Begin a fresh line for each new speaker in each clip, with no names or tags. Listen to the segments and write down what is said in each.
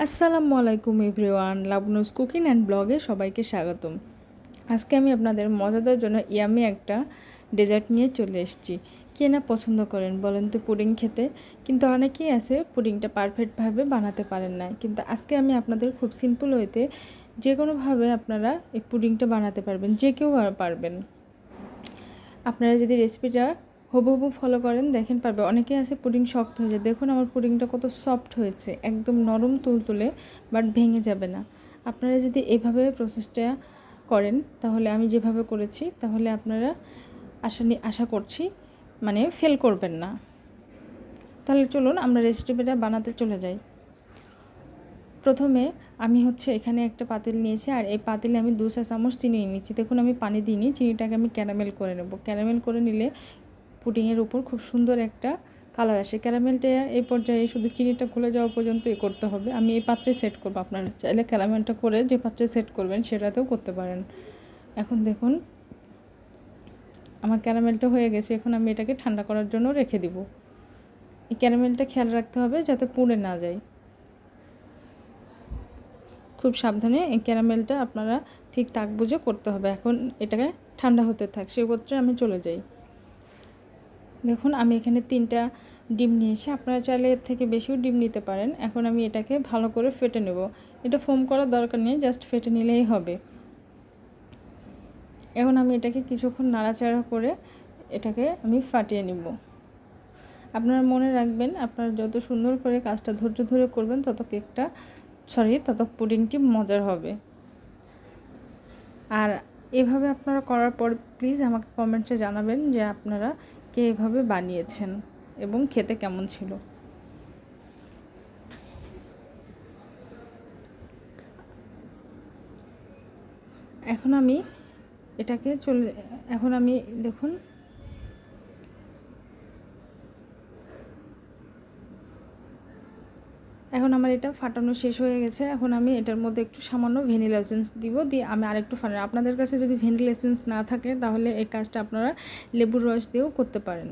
আসসালামু আলাইকুম everyone লাবনুস cooking and ব্লগে সবাইকে স্বাগতম। আজকে আমি আপনাদের মজাদার জন্য ইয়ামি একটা ডেজার্ট নিয়ে চলে এসেছি। কে না পছন্দ করেন বলেন তো পুডিং খেতে? কিন্তু অনেকেই আছে পুডিংটা পারফেক্টভাবে বানাতে পারেন না কিন্তু আজকে আমি আপনাদের খুব সিম্পল ওয়েতে যে কোনোভাবে আপনারা এই পুডিংটা বানাতে পারবেন, যে কেউ পারবেন। আপনারা যদি রেসিপিটা হবু হবু ফলো করেন, দেখেন পারবে। অনেকে আছে পুডিং শক্ত হয়ে যায়। দেখুন আমার পুডিংটা কত সফট হয়েছে। একদম নরম তুলতুলে বাট ভেঙে যাবে না। আপনারা যদি এভাবে প্রসেসটা করেন, তাহলে আমি যেভাবে করেছি, তাহলে আপনারা আশা আশা করছি মানে ফেল করবেন না। তাহলে চলুন, আমরা রেসিপিটা বানাতে চলে যাই। প্রথমে আমি হচ্ছে এখানে একটা পাতিল নিয়েছি, আর এই পাতিলে আমি দু চা চামচ চিনি নিয়েছি। দেখুন, আমি পানি দিইনি। চিনিটাকে আমি ক্যারামেল করে নেব। ক্যারামেল করে নিলে পুডিংয়ের উপর খুব সুন্দর একটা কালার আসে। ক্যারামেলটা এই পর্যায়ে শুধু চিনিটা খুলে যাওয়া পর্যন্ত এ করতে হবে। আমি এই পাত্রে সেট করব। আপনারা চাইলে ক্যারামেলটা করে যে পাত্রে সেট করবেন সেটাতেও করতে পারেন। এখন দেখুন, আমার ক্যারামেলটা হয়ে গেছে। এখন আমি এটাকে ঠান্ডা করার জন্য রেখে দিব। এই ক্যারামেলটা খেয়াল রাখতে হবে যাতে পুড়ে না যায়। খুব সাবধানে এই ক্যারামেলটা আপনারা ঠিক তাক বুঝে করতে হবে। এখন এটাকে ঠান্ডা হতে থাক, সে পত্রে আমি চলে যাই। দেখুন, আমি এখানে তিনটা ডিম নিয়েছি। আপনারা চাইলে এর থেকে বেশিও ডিম নিতে পারেন। এখন আমি এটাকে ভালো করে ফেটে নেব। এটা ফোম করার দরকার নেই, জাস্ট ফেটে নিলেই হবে। এখন আমি এটাকে কিছুক্ষণ নাড়াচাড়া করে এটাকে আমি ফাটিয়ে নিব। আপনারা মনে রাখবেন, আপনারা যত সুন্দর করে কাজটা ধৈর্য ধরে করবেন, তত কেকটা, সরি, তত পুডিংটি মজার হবে। আর এভাবে আপনারা করার পর, প্লিজ আমাকে কমেন্টসে জানাবেন যে আপনারা কে এভাবে বানিয়েছেন এবং খেতে কেমন ছিল? এখন আমি এটাকে চলে এখন আমি দেখুন এখন আমার এটা ফাটানো শেষ হয়ে গেছে। এখন আমি এটার মধ্যে একটু সামান্য ভ্যানিলা এসেন্স দিব, দিয়ে আমি আরেকটু ফাটানো। আপনাদের কাছে যদি ভ্যানিলা এসেন্স না থাকে, তাহলে এই কাজটা আপনারা লেবুর রস দিয়েও করতে পারেন।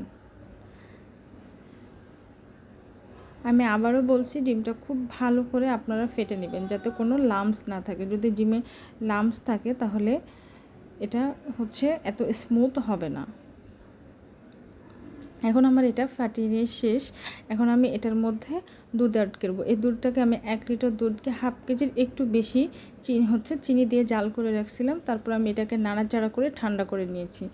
আমি আবারও বলছি, ডিমটা খুব ভালো করে আপনারা ফেটে নেবেন, যাতে কোনো লামস না থাকে। যদি ডিমে লামস থাকে, তাহলে এটা হচ্ছে এত স্মুথ হবে না। এখন আমার এটা ফাটিয়ে শেষ। এখন আমি এটার মধ্যে দুধ অ্যাড করব। এই দুধটাকে আমি এক লিটার দুধকে হাফ কেজির একটু বেশি চিনি, হচ্ছে চিনি দিয়ে জাল করে রাখছিলাম। তারপর আমি এটাকে নাড়াচাড়া করে ঠান্ডা করে নিয়েছি।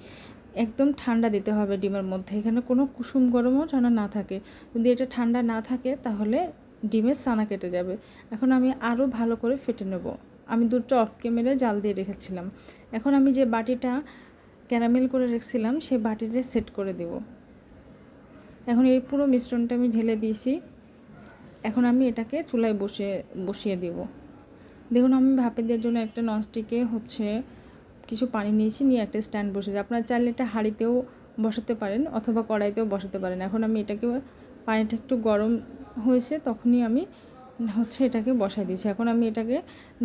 একদম ঠান্ডা দিতে হবে ডিমের মধ্যে। এখানে কোনো কুসুম গরমও যেন না থাকে। যদি এটা ঠান্ডা না থাকে, তাহলে ডিমের সানা কেটে যাবে। এখন আমি আরও ভালো করে ফেটে নেব। আমি দুধটা অফ ক্যামেরে জাল দিয়ে রেখেছিলাম। এখন আমি যে বাটিটা ক্যারামেল করে রেখেছিলাম, সেই বাটিতে সেট করে দেবো। এখন এই পুরো মিশ্রণটা আমি ঢেলে দিয়েছি। এখন আমি এটাকে চুলায় বসিয়ে বসিয়ে দেব। দেখুন, আমি ভাপে দেওয়ার জন্য একটা ননস্টিকে হচ্ছে কিছু পানি নিয়েছি, নিয়ে একটা স্ট্যান্ড বসে আপনার চাইলে এটা হাঁড়িতেও বসাতে পারেন অথবা কড়াইতেও বসাতে পারেন। এখন আমি এটাকে পানিটা একটু গরম হয়েছে তখনই আমি হচ্ছে এটাকে বসাই দিয়েছি। এখন আমি এটাকে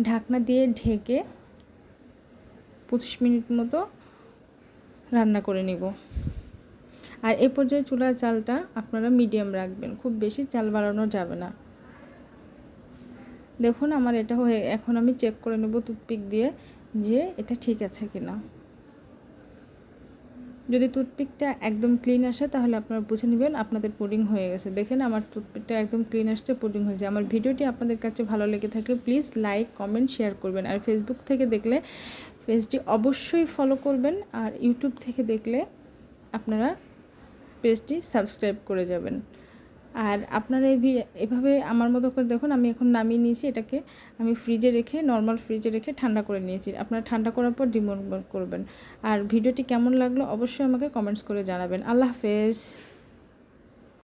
ঢাকনা দিয়ে ঢেকে পঁচিশ মিনিট মতো রান্না করে নিব। আর এ পর্যায়ে চুলার চালটা আপনারা মিডিয়াম রাখবেন, খুব বেশি চাল বাড়ানো যাবে না। দেখুন আমার এটা হয়ে, এখন আমি চেক করে নেব টুথপিক দিয়ে যে এটা ঠিক আছে কি না যদি টুথপিকটা একদম ক্লিন আসে তাহলে আপনারা বুঝে নেবেন আপনাদের পুডিং হয়ে গেছে। দেখেন আমার টুথপিকটা একদম ক্লিন আসছে পুডিং হয়েছে। আমার ভিডিওটি আপনাদের কাছে ভালো লেগে থাকে প্লিজ লাইক কমেন্ট শেয়ার করবেন। আর ফেসবুক থেকে দেখলে পেজটি অবশ্যই ফলো করবেন। আর ইউটিউব থেকে দেখলে আপনারা পেজটি সাবস্ক্রাইব করে যাবেন। আর আপনারা এই এভাবে আমার মতো করে দেখুন, আমি এখন নামিয়ে নিয়েছি এটাকে। আমি ফ্রিজে রেখে নর্মাল ফ্রিজে রেখে ঠান্ডা করে নিয়েছি। আপনারা ঠান্ডা করার পর ডিমোট করবেন। আর ভিডিওটি কেমন লাগল অবশ্যই আমাকে কমেন্টস করে জানাবেন। আল্লাহ হাফেজ।